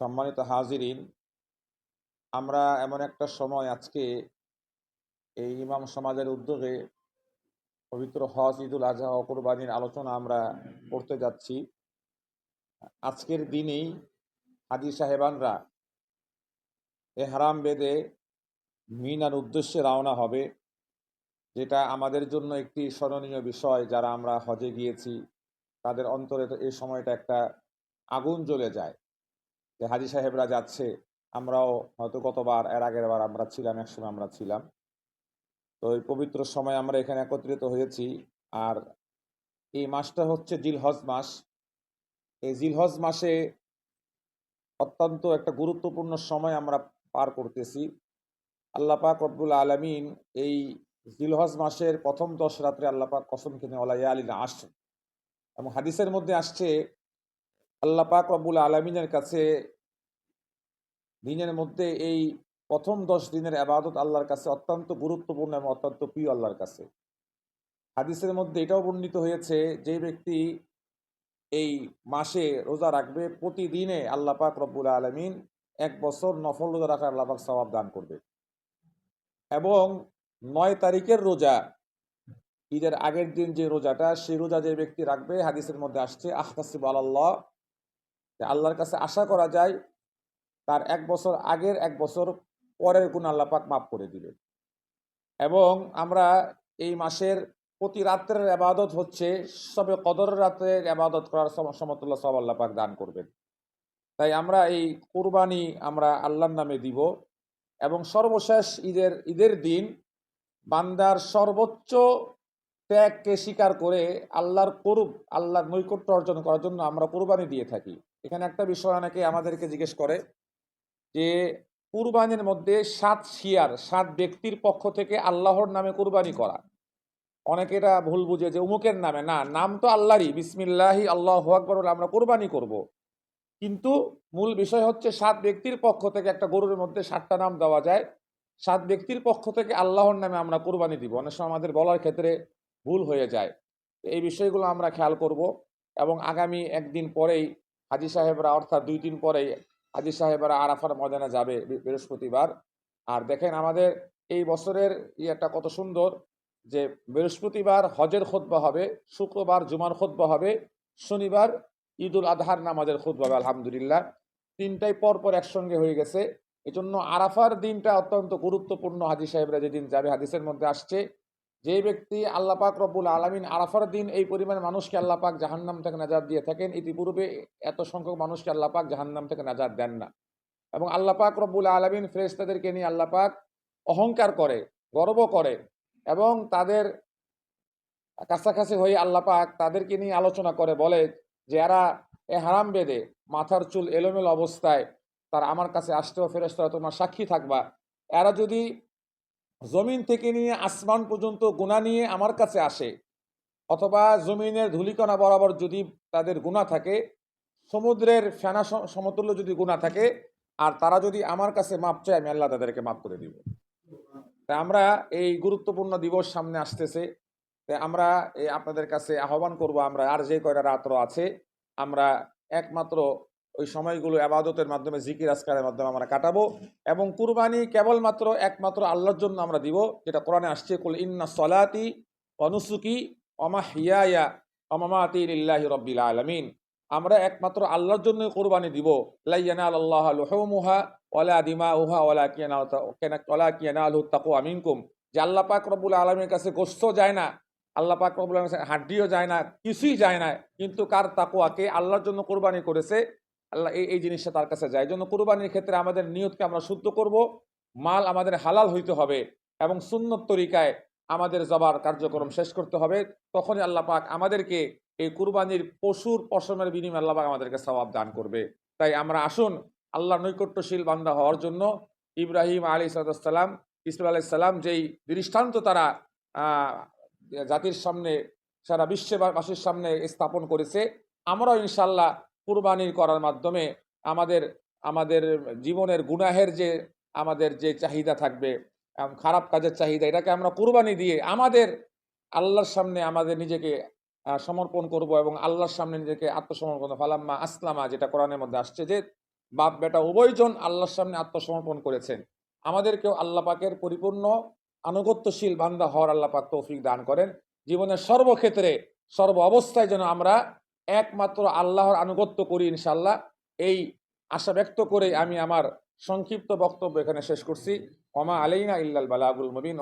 সম্মানিত হাজিরিন, আমরা এমন একটা সময় আজকে এই ইমাম সমাজের উদ্যোগে পবিত্র হজ, ঈদুল আজহা ও কোরবানির আলোচনা আমরা করতে যাচ্ছি। আজকের দিনেই হাজি সাহেবানরা এ হারাম বেদে মিনার উদ্দেশ্যে রওনা হবে, যেটা আমাদের জন্য একটি স্মরণীয় বিষয় যারা আমরা হজে গিয়েছি, তাদের অন্তরে এই সময়টা একটা আগুন জ্বলে যায়। যে হাজি সাহেবরা যাচ্ছে, আমরাও হয়তো গতবার, এর আগের বার আমরা ছিলাম একসময় আমরা ছিলাম। তো এই পবিত্র সময় আমরা এখানে একত্রিত হয়েছি। আর এই মাসটা হচ্ছে জিলহজ মাস। এই জিলহজ মাসে অত্যন্ত একটা গুরুত্বপূর্ণ সময় আমরা পার করতেছি। আল্লাহ পাক রব্বুল আলমিন এই জিলহজ মাসের প্রথম দশ রাত্রে আল্লাহ পাক কসম কিনে ওলাইয়া আলী আস এবং হাদিসের মধ্যে আসছে আল্লাহ পাক রব্বুল আলমিনের কাছে দিনের মধ্যে এই প্রথম দশ দিনের আবাদত আল্লাহর কাছে অত্যন্ত গুরুত্বপূর্ণ এবং অত্যন্ত প্রিয় আল্লাহর কাছে। হাদিসের মধ্যে এটাও বর্ণিত হয়েছে যে ব্যক্তি এই মাসে রোজা রাখবে, প্রতিদিনে আল্লাহ পাক রব্বুল আলমিন এক বছর নফল রোজা রাখার আল্লাহ পাক সবাব দান করবে। এবং নয় তারিখের রোজা, ঈদের আগের দিন যে রোজাটা, সেই রোজা যে ব্যক্তি রাখবে, হাদিসের মধ্যে আসছে, আহতাসিব আল্লাহ আল্লাহর কাছে আশা করা যায়, তার এক বছর আগের এক বছর পরের গুণ আল্লাহ পাক মাফ করে দিবে এবং আমরা এই মাসের প্রতি রাত্রের আবাদত হচ্ছে, সবে কদর রাত্রের আবাদত করার সম- সমতুল্লাহ সব আল্লাহ পাক দান করবেন। তাই আমরা এই কুরবানি আমরা আল্লাহর নামে দিব এবং সর্বশেষ ঈদের ঈদের দিন বান্দার সর্বোচ্চ ত্যাগকে স্বীকার করে আল্লাহর করুব, আল্লাহর নৈকট্য অর্জন করার জন্য আমরা কুরবানি দিয়ে থাকি। এখানে একটা বিষয় অনেকে আমাদেরকে জিজ্ঞেস করে যে, কুরবানির মধ্যে সাত শিয়ার, সাত ব্যক্তির পক্ষ থেকে আল্লাহর নামে কুরবানি করা। অনেকে এটা ভুল বুঝে যে উমুকের নামে। না, নাম তো আল্লাহরই। বিসমিল্লাহি, আল্লাহ আকবর আমরা কুরবানি করব। কিন্তু মূল বিষয় হচ্ছে সাত ব্যক্তির পক্ষ থেকে একটা গরুর মধ্যে সাতটা নাম দেওয়া যায়। সাত ব্যক্তির পক্ষ থেকে আল্লাহর নামে আমরা কুরবানি দিব। অনেক সময় আমাদের বলার ক্ষেত্রে ভুল হয়ে যায়। এই বিষয়গুলো আমরা খেয়াল করব এবং আগামী একদিন পরেই হাজি সাহেবরা অর্থাৎ দুই দিন পরেই হাজি সাহেবরা আরাফার ময়দানে যাবে বৃহস্পতিবার। আর দেখেন আমাদের এই বছরের ইয়েটা কত সুন্দর যে বৃহস্পতিবার হজের খোদ্া হবে, শুক্রবার জুমার খোদ্া হবে, শনিবার ঈদুল আজহার নামাজের খুদ্া হবে, আলহামদুলিল্লাহ। তিনটাই পর পর একসঙ্গে হয়ে গেছে। এজন্য আরাফার দিনটা অত্যন্ত গুরুত্বপূর্ণ হাজি সাহেবরা যেদিন যাবে, হাদিসের মধ্যে আসছে। যে ব্যক্তি আল্লাপাক রব্বুল আলমিন আরাফার দিন এই পরিমাণ মানুষকে আল্লাহ পাক জাহান্নাম থেকে নাজাদ দিয়ে থাকেন, ইতিপূর্বে এত সংখ্যক মানুষকে আল্লাহ পাক জাহান্নাম থেকে নাজাদ দেন না। এবং আল্লাপাক রব্বুল আলমিন ফেরেস্তাদেরকে নিয়ে আল্লাহ পাক অহংকার করে, গর্ব করে এবং তাদের কাছাকাছি হয়ে আল্লাহ পাক তাদেরকে নিয়ে আলোচনা করে বলে যে, এরা এ হারাম বেদে মাথার চুল এলোমেলো অবস্থায়, তার আমার কাছে আসতেও ফেরেস্তারা তোমার সাক্ষী থাকবা। এরা যদি জমিন থেকে নিয়ে আসমান পর্যন্ত গুণা নিয়ে আমার কাছে আসে। অথবা জমিনের ধূলিকণা বরাবর যদি তাদের গুণা থাকে, সমুদ্রের ফেনা সমতুল্য যদি গুণা থাকে, আর তারা যদি আমার কাছে মাপ চায়, আমি আল্লাহ তাদেরকে মাপ করে দিব। তাই আমরা এই গুরুত্বপূর্ণ দিবস সামনে আসতেছে। তাই আমরা আপনাদের কাছে আহ্বান করব, আমরা আর যে কয়টা রাত্র আছে, আমরা একমাত্র ওই সময়গুলো আবাদতের মাধ্যমে, জিকির আসকারের মাধ্যমে আমরা কাটাবো এবং কুরবানি কেবলমাত্র একমাত্র আল্লাহর জন্য আমরা দিব, যেটা কোরআনে আসছে, কুল ইন্না সলাতি অনুসুকি অমা হিয়া অমামাতি ইল্লাহি রব্বিল আলমিন। আমরা একমাত্র আল্লাহর জন্য কোরবানি দিব। লাইয়ানা আল্লাহ লুহুমুহা ওয়ালা দিমা উহা ওয়ালা কিয়ানা ওয়ালা কিয়ানা আলহু তাকু আমিনকুম যে আল্লাহ পাক রব্বুল আলমীর কাছে গোস্ত যায় না, আল্লাহ পাক রব্বুল আলমীর কাছে হাড্ডিও যায় না, কিছুই যায় না, কিন্তু কার তাকুয়াকে আল্লাহর জন্য কোরবানি করেছে আল্লাহ এই এই জিনিসটা তার কাছে যায়। জন্য কোরবানির ক্ষেত্রে আমাদের নিয়তকে আমরা শুদ্ধ করব, মাল আমাদের হালাল হইতে হবে এবং সুন্নত তরিকায় আমাদের জবার কার্যক্রম শেষ করতে হবে। তখনই আল্লাহ পাক আমাদেরকে এই কুরবানির পশুর পশমের বিনিময়ে আল্লাহ পাক আমাদেরকে সবাব দান করবে। তাই আমরা আসুন আল্লাহ নৈকট্যশীল বান্দা হওয়ার জন্য ইব্রাহিম আলী সালাম ইসমাল আলাইসাল্লাম যেই দৃষ্টান্ত তারা জাতির সামনে, সারা বিশ্ববাসীর সামনে স্থাপন করেছে, আমরাও ইনশাল্লাহ কুরবানি করার মাধ্যমে আমাদের আমাদের জীবনের গুনাহের যে, আমাদের যে চাহিদা থাকবে খারাপ কাজের চাহিদা, এটাকে আমরা কুরবানি দিয়ে আমাদের, আল্লাহর সামনে আমাদের নিজেকে সমর্পণ করব এবং আল্লাহর সামনে নিজেকে আত্মসমর্পণ। ফালাম্মা আসলামা, যেটা কোরআনের মধ্যে আসছে যে, বাপ বেটা উভয়জন আল্লাহর সামনে আত্মসমর্পণ করেছেন আমাদেরকেও আল্লাহ পাকের পরিপূর্ণ, আনুগত্যশীল বান্দা হওয়ার আল্লাহ পাক তৌফিক দান করেন জীবনের সর্বক্ষেত্রে, সর্ব অবস্থায় যেন আমরা একমাত্র আল্লাহর আনুগত্য করি ইনশাল্লাহ এই আশা ব্যক্ত করে আমি আমার সংক্ষিপ্ত বক্তব্য এখানে শেষ করছি। ওমা আলাইনা ইল্লাল বালাগুল মুবিন।